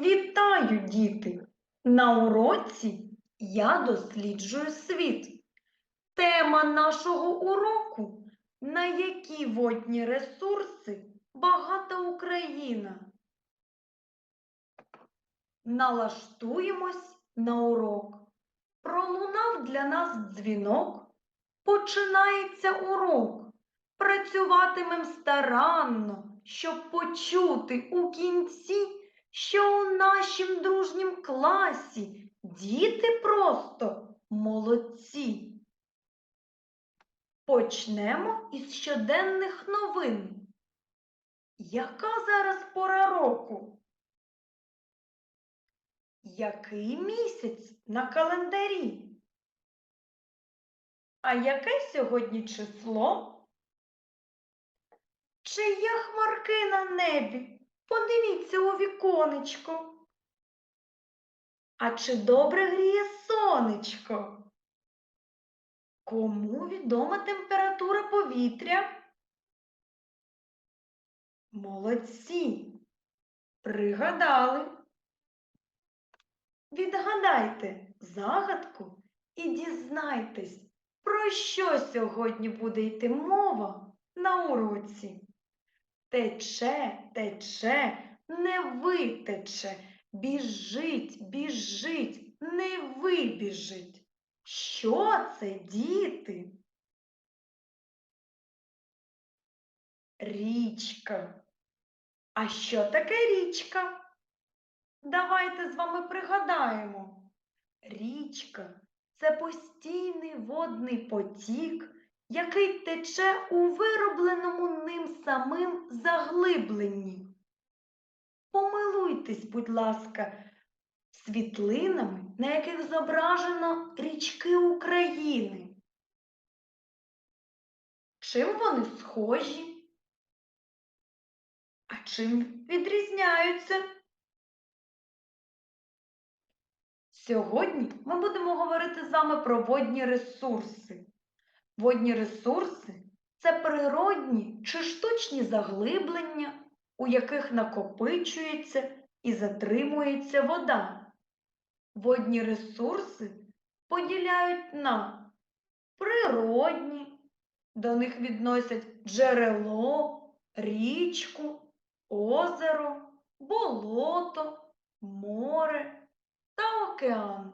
Вітаю, діти! На уроці я досліджую світ. Тема нашого уроку на які водні ресурси багата Україна. Налаштуємось на урок. Пролунав для нас дзвінок. Починається урок. Працюватимем старанно, щоб почути у кінці, що у нашім дружнім класі діти просто молодці. Почнемо із щоденних новин. Яка зараз пора року? Який місяць на календарі? А яке сьогодні число? Чи є хмарки на небі? Подивіться у віконечко. А чи добре гріє сонечко? Кому відома температура повітря? Молодці. Пригадали. Відгадайте загадку і дізнайтесь, про що сьогодні буде йти мова на уроці. Тече, тече, не витече, біжить, біжить, не вибіжить. Що це, діти? Річка. А що таке річка? Давайте з вами пригадаємо. Річка це постійний водний потік, який тече у виробленому ним самим заглибленні. Помилуйтесь, будь ласка, світлинами, на яких зображено річки України. Чим вони схожі? А чим відрізняються? Сьогодні ми будемо говорити з вами про водні ресурси. Водні ресурси це природні чи штучні заглиблення, у яких накопичується і затримується вода. Водні ресурси поділяють на природні, до них відносять джерело, річку, озеро, болото, море та океан.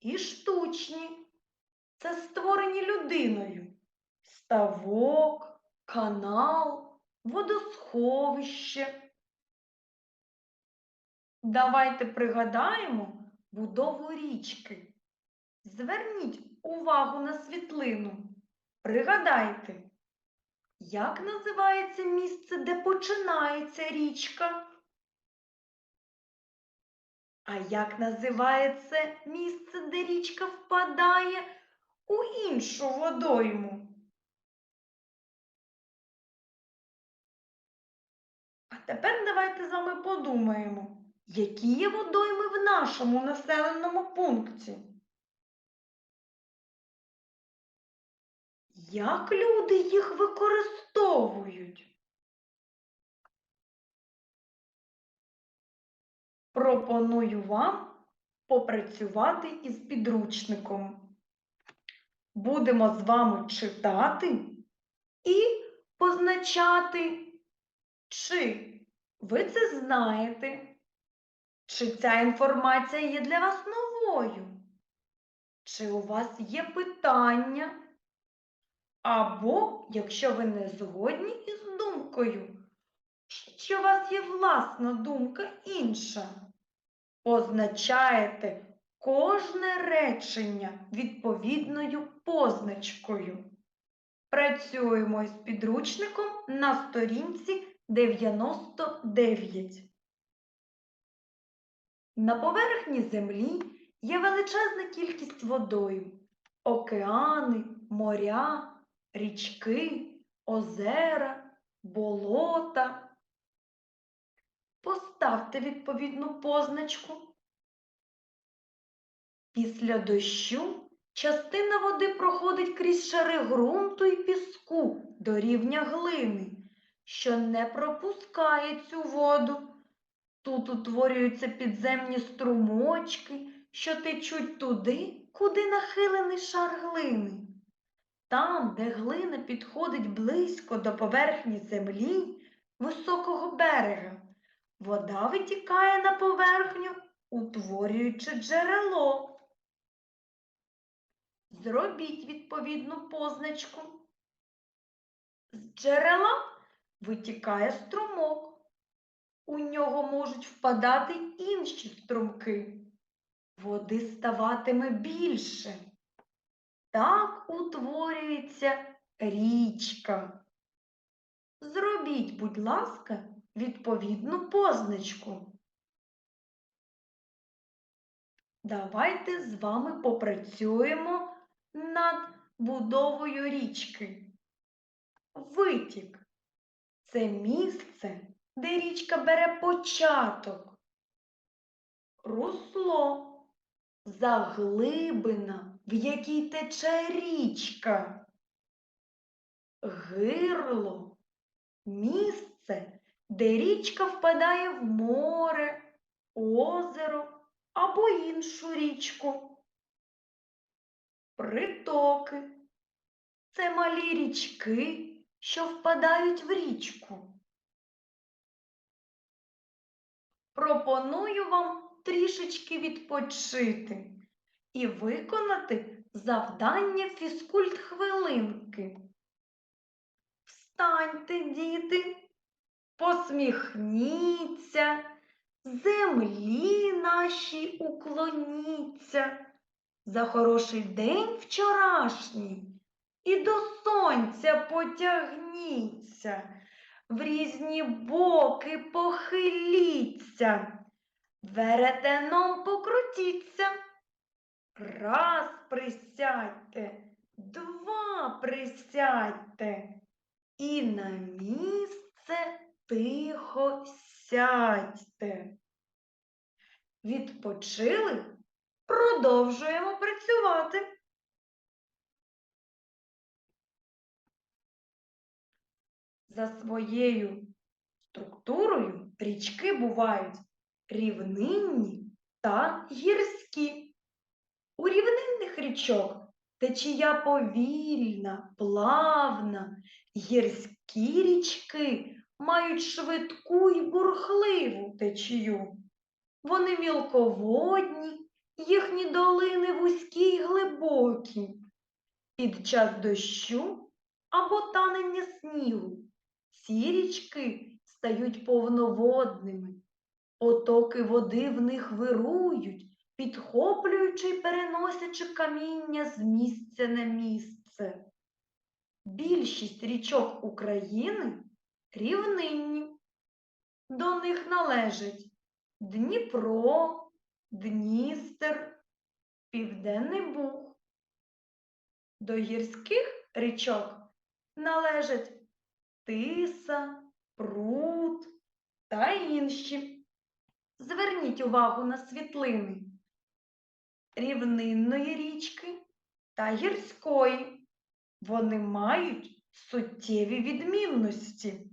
І штучні це створені людиною. Ставок, канал, водосховище. Давайте пригадаємо будову річки. Зверніть увагу на світлину. Пригадайте, як називається місце, де починається річка? А як називається місце, де річка впадає у іншу водойму? А тепер давайте з вами подумаємо, які є водойми в нашому населеному пункті. Як люди їх використовують? Пропоную вам попрацювати із підручником. Будемо з вами читати і позначати, чи ви це знаєте, чи ця інформація є для вас новою, чи у вас є питання, або, якщо ви не згодні із думкою, що у вас є власна думка інша. Позначаєте кожне речення відповідною позначкою. Працюємо з підручником на сторінці 99. На поверхні землі є величезна кількість водойм, океани, моря, річки, озера, болота. Поставте відповідну позначку. Після дощу частина води проходить крізь шари ґрунту і піску до рівня глини, що не пропускає цю воду, Тут утворюються підземні струмочки, що течуть туди, куди нахилений шар глини. Там, де глина підходить близько до поверхні землі високого берега, вода витікає на поверхню, утворюючи джерело. Зробіть відповідну позначку. З джерела витікає струмок. У нього можуть впадати інші струмки. Води ставатиме більше. Так утворюється річка. Зробіть, будь ласка, відповідну позначку. Давайте з вами попрацюємо над будовою річки. Витік це місце, де річка бере початок. Русло заглибина, в якій тече річка. Гирло місце, де річка впадає в море, озеро або іншу річку. Притоки це малі річки, що впадають в річку. Пропоную вам трішечки відпочити і виконати завдання фізкульт хвилинки. Встаньте, діти, посміхніться, землі нашій уклоніться за хороший день вчорашній і до сонця потягніться, в різні боки похиліться. Веретеном покрутіться. Раз присядьте, два присядьте. І на місце тихо сядьте. Відпочили? Продовжуємо працювати. За своєю структурою річки бувають рівнинні та гірські. У рівнинних річок течія повільна, плавна, гірські річки мають швидку й бурхливу течію. Вони мілководні, їхні долини вузькі й глибокі. Під час дощу або танення снігу ці річки стають повноводними. Потоки води в них вирують, підхоплюючи й переносячи каміння з місця на місце. Більшість річок України рівнинні. До них належать Дніпро, Дністер, Південний Буг. До гірських річок належать Тиса, Прут та інші. Зверніть увагу на світлини рівнинної річки та гірської. Вони мають суттєві відмінності.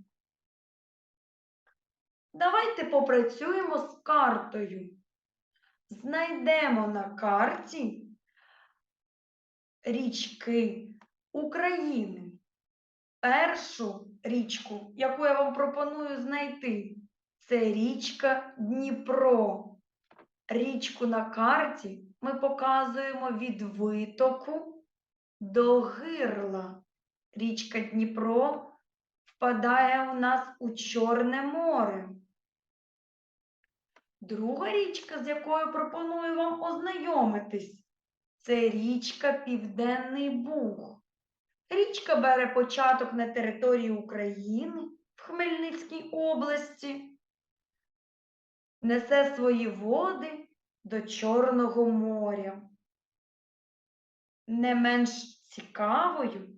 Давайте попрацюємо з картою. Знайдемо на карті річки України. Першу річку, яку я вам пропоную знайти, це річка Дніпро. Річку на карті ми показуємо від витоку до гирла. Річка Дніпро впадає у нас у Чорне море. Друга річка, з якою пропоную вам ознайомитись, це річка Південний Буг. Річка бере початок на території України в Хмельницькій області, несе свої води до Чорного моря. Не менш цікавою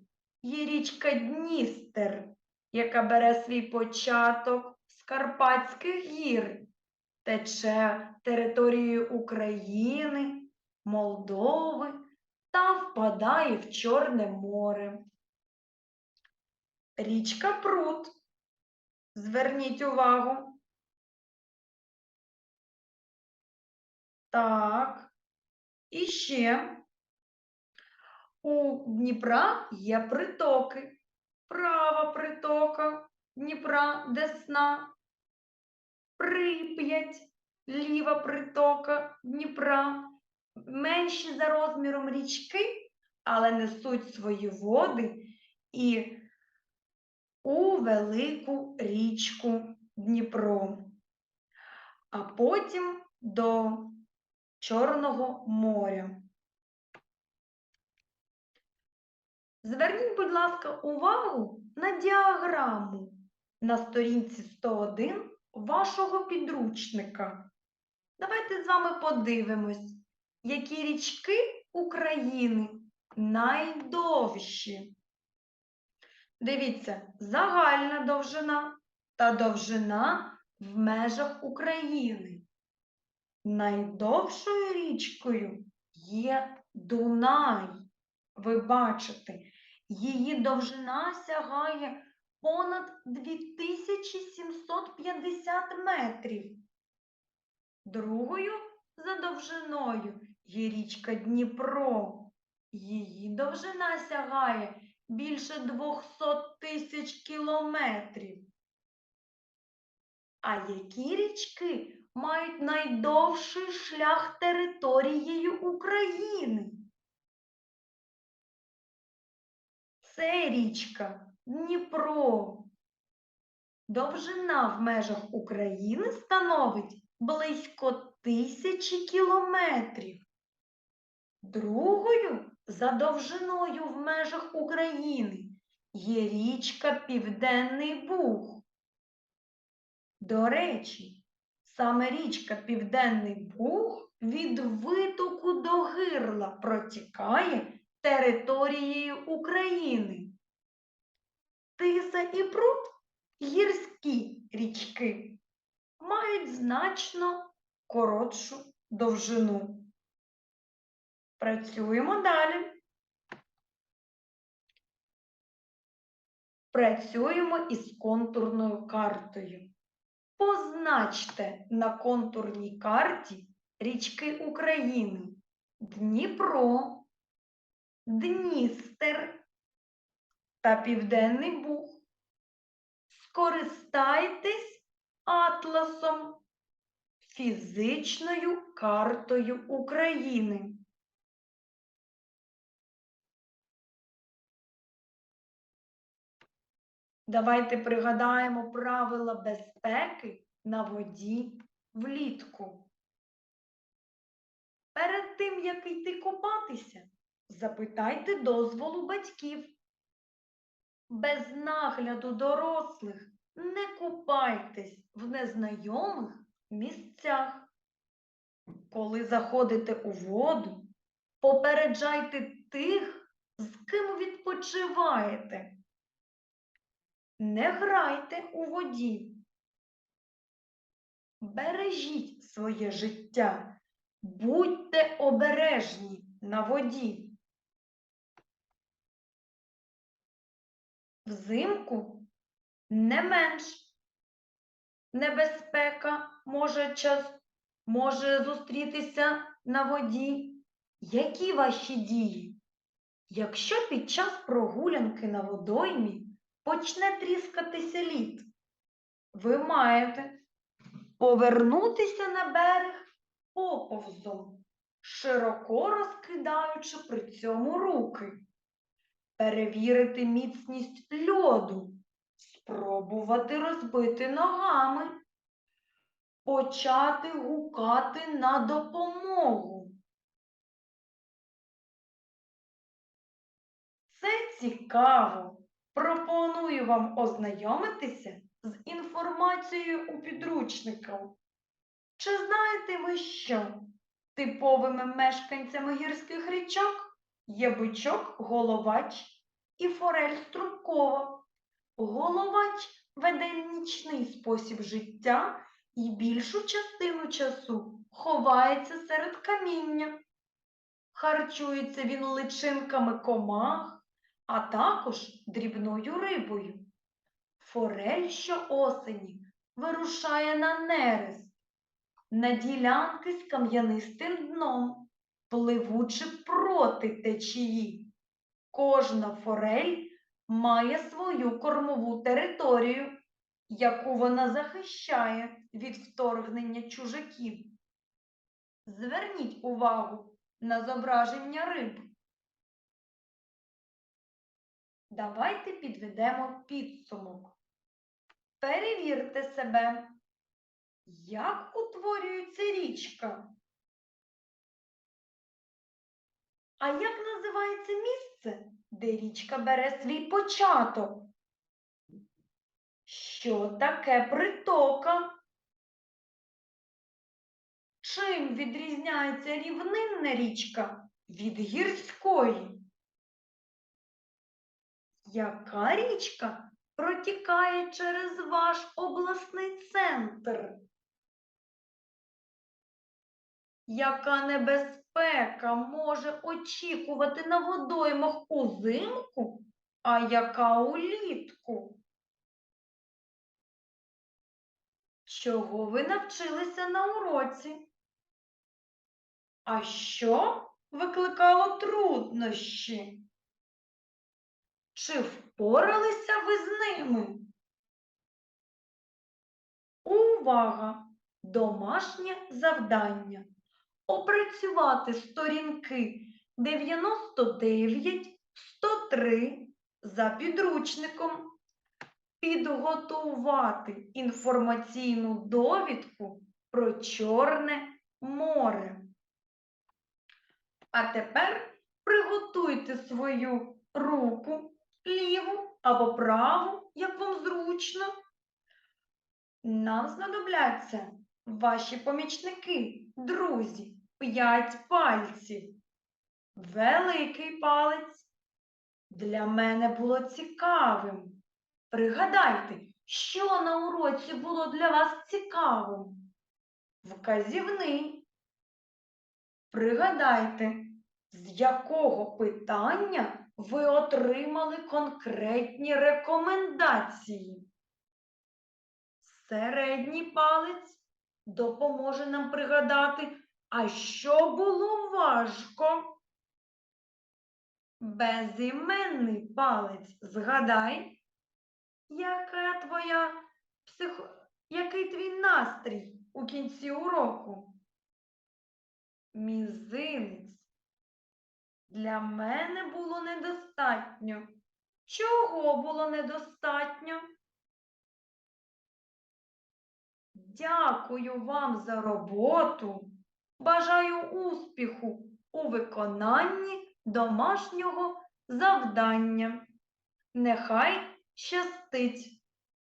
є річка Дністер, яка бере свій початок з Карпатських гір, тече територією України, Молдови та впадає в Чорне море. Річка Прут. Зверніть увагу. Так. І ще у Дніпра є притоки. Права притока Дніпра, Десна, Прип'ять, ліва притока Дніпра. Менші за розміром річки, але несуть свої води і у велику річку Дніпро, а потім до Чорного моря. Зверніть, будь ласка, увагу на діаграму на сторінці 101 вашого підручника. Давайте з вами подивимось, які річки України найдовші. Дивіться, загальна довжина та довжина в межах України. Найдовшою річкою є Дунай. Ви бачите, її довжина сягає понад 2750 метрів. Другою за довжиною є річка Дніпро. Її довжина сягає більше 200 тисяч кілометрів. А які річки мають найдовший шлях територією України? Це річка Дніпро. Довжина в межах України становить близько тисячі кілометрів. Другою за довжиною в межах України є річка Південний Буг. До речі, саме річка Південний Буг від витоку до гирла протікає територією України. Тиса і пруд гірські річки мають значно коротшу довжину. Працюємо далі. Працюємо із контурною картою. Позначте на контурній карті річки України Дніпро, Дністер та Південний Буг. Скористайтесь атласом, фізичною картою України. Давайте пригадаємо правила безпеки на воді влітку. Перед тим, як йти купатися, запитайте дозволу батьків. Без нагляду дорослих не купайтесь в незнайомих місцях. Коли заходите у воду, попереджайте тих, з ким відпочиваєте. Не грайте у воді. Бережіть своє життя, будьте обережні на воді. Взимку не менш небезпека може, час, може зустрітися на воді. Які ваші дії? Якщо під час прогулянки на водоймі почне тріскатися лід, ви маєте повернутися на берег поповзом, широко розкидаючи при цьому руки, перевірити міцність льоду, спробувати розбити ногами, почати гукати на допомогу. Це цікаво. Пропоную вам ознайомитися з інформацією у підручнику. Чи знаєте ви що? Типовими мешканцями гірських річок є бичок, головач і форель струбкова. Головач веде нічний спосіб життя і більшу частину часу ховається серед каміння. Харчується він личинками комах, а також дрібною рибою. Форель щоосені вирушає на нерест. на ділянки з кам'янистим дном, пливучи проти течії. Кожна форель має свою кормову територію, яку вона захищає від вторгнення чужаків. Зверніть увагу на зображення риб. Давайте підведемо підсумок. Перевірте себе, як утворюється річка. А як називається місце, де річка бере свій початок? Що таке притока? Чим відрізняється рівнинна річка від гірської? Яка річка протікає через ваш обласний центр? Яка небезпека може очікувати на водоймах узимку, а яка улітку? Чого ви навчилися на уроці? А що викликало труднощі? Чи впоралися ви з ними? Увага! Домашнє завдання. Опрацювати сторінки 99, 103 за підручником. Підготувати інформаційну довідку про Чорне море. А тепер приготуйте свою руку ліву або праву, як вам зручно. Нам знадобляться ваші помічники, друзі, п'ять пальців. Великий палець для мене було цікавим. Пригадайте, що на уроці було для вас цікавим? Вказівний. Пригадайте, з якого питання ви отримали конкретні рекомендації. Середній палець допоможе нам пригадати, а що було важко. Безіменний палець згадай, яка твоя психо... який твій настрій у кінці уроку? Мізинець. Для мене було недостатньо. Чого було недостатньо? Дякую вам за роботу. Бажаю успіху у виконанні домашнього завдання. Нехай щастить!